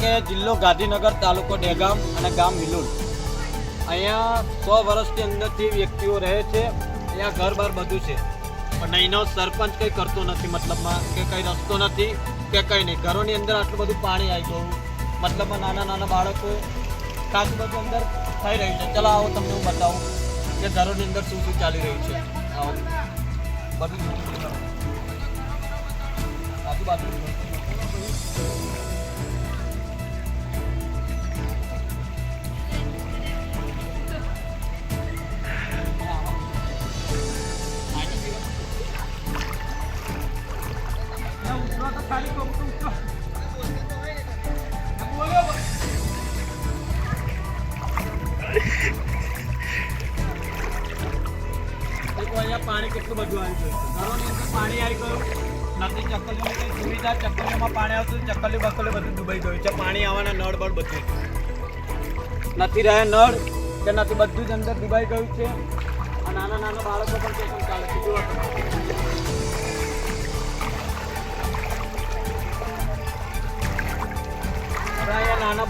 જિલ્લો ગાંધીનગર તાલુકો ડેગામ અને ગામ વિલુલ. અહીંયા સો વર્ષની અંદરથી વ્યક્તિઓ રહે છે, અહીંયા ઘર બાર બધું છે. પણ અહીંનો સરપંચ કંઈ કરતો નથી, મતલબમાં કે કંઈ રસ્તો નથી, કે કંઈ નહીં. ઘરોની અંદર આટલું બધું પાણી આવી ગયું. મતલબમાં નાના નાના બાળકો કાચું બધું અંદર થઈ રહ્યું છે. ચલો આવો તમને હું બતાવું કે ઘરોની અંદર શું શું ચાલી રહ્યું છે. આવો. બધું આજુબાજુ. અહીંયા પાણી કેટલું બધું આવ્યું છે. ઘરોની અંદર પાણી આવી ગયું. નથી ચક્કલીઓની સુવિધા ચક્કલીઓમાં પાણી આવતું ચક્કલી બક્કલી બધું ડૂબાઈ ગયું છે. પાણી આવવાના નળ બળ બધું નથી રહ્યા નળ, કે નથી બધું જ અંદર ડૂબાઈ ગયું છે. નાના નાના બાળકો પણ પણ ચાલે છે.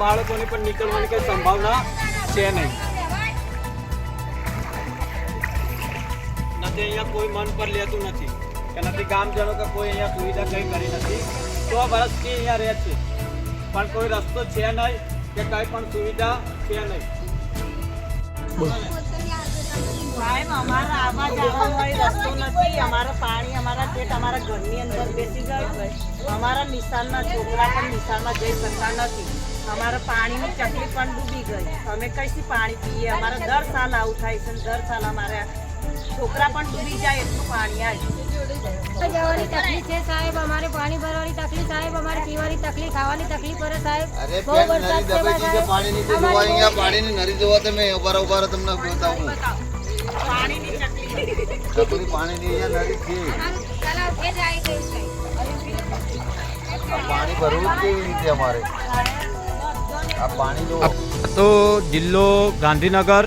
બાળકોની પણ નીકળવાની કઈ સંભાવના છે નહીં. નથી અહીંયા કોઈ મન પર લેતું નથી કે નથી ગામજનો કે કોઈ અહીંયા સુવિધા કંઈ કરી નથી. સો વર્ષથી અહીંયા રહે છે. પણ કોઈ રસ્તો છે નહીં કે કંઈ પણ સુવિધા છે નહીં. સાહેબ, અમારા આવા જવાનો રસ્તો નથી. અમારા પાણી, અમારા પેટ અમારા ઘરની અંદર બેસી ગયું અમારા નિશાળના છોકરા પણ નિશાળમાં જઈ શકતા નથી. અમારા પાણીની ચકલી પણ ડૂબી ગઈ. અમે કઈથી પાણી પીએ? અમારે દર સાલ આવું થાય છે દર સાલ અમારે છોકરા પણ ડૂબી જાય એટલું પાણી આવે જવાની તકલીફ છે સાહેબ અમારે પાણી ભરવાની તકલીફ સાહેબ અમારે પીવાની તકલીફ ખાવાની તકલીફ પડે સાહેબ. બહુ વરસાદ છે સાહેબ. પાણીની નરી જોવા તમે ઊભા ઊભા તમને બતાવું. પાણીની ચકલી પાણીની નરી છે. પાણી ભરવું કેવી રીતે અમારે. તો જિલ્લો ગાંધીનગર,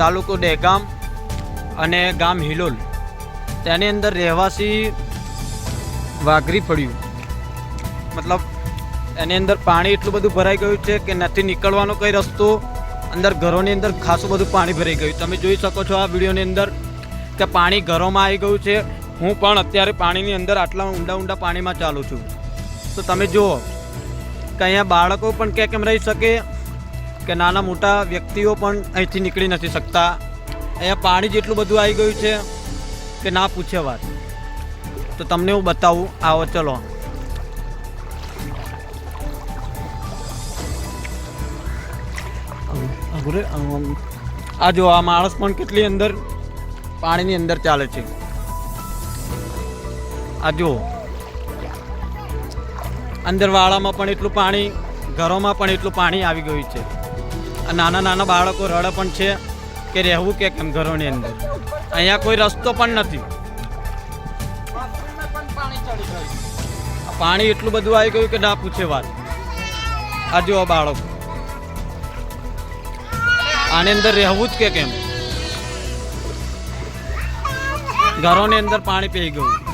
તાલુકો દહેગામ અને ગામ હિલોલ. તેની અંદર રહેવાસી વાઘરી પડ્યું. મતલબ, એની અંદર પાણી એટલું બધું ભરાઈ ગયું છે કે નથી નીકળવાનો કઈ રસ્તો. અંદર ઘરોની અંદર ખાસું બધું પાણી ભરાઈ ગયું. તમે જોઈ શકો છો આ વિડીયોની અંદર કે પાણી ઘરોમાં આવી ગયું છે. હું પણ અત્યારે પાણીની અંદર આટલા ઊંડા ઊંડા પાણીમાં ચાલું છું. તો તમે જુઓ કે અહીંયા બાળકો પણ ક્યાંક કેમ રહી શકે કે નાના મોટા વ્યક્તિઓ પણ અહીંથી નીકળી નથી શકતા. અહીંયા પાણી જેટલું બધું આવી ગયું છે કે ના પૂછે વાત. તો તમને હું બતાવું. આવો ચલો. આ જો આ માણસ પણ કેટલી અંદર પાણીની અંદર ચાલે છે. આ જુઓ અંદર વાળામાં પણ એટલું પાણી, ઘરોમાં પણ એટલું પાણી આવી ગયું છે. નાના નાના બાળકો રડે પણ છે કે રહેવું કે કેમ ઘરોની અંદર. અહીંયા કોઈ રસ્તો પણ નથી. પાણી એટલું બધું આવી ગયું કે ના પૂછે વાત. આ જુઓ બાળકો. આની અંદર રહેવું જ કે કેમ? ઘરોની અંદર પાણી પી ગયું.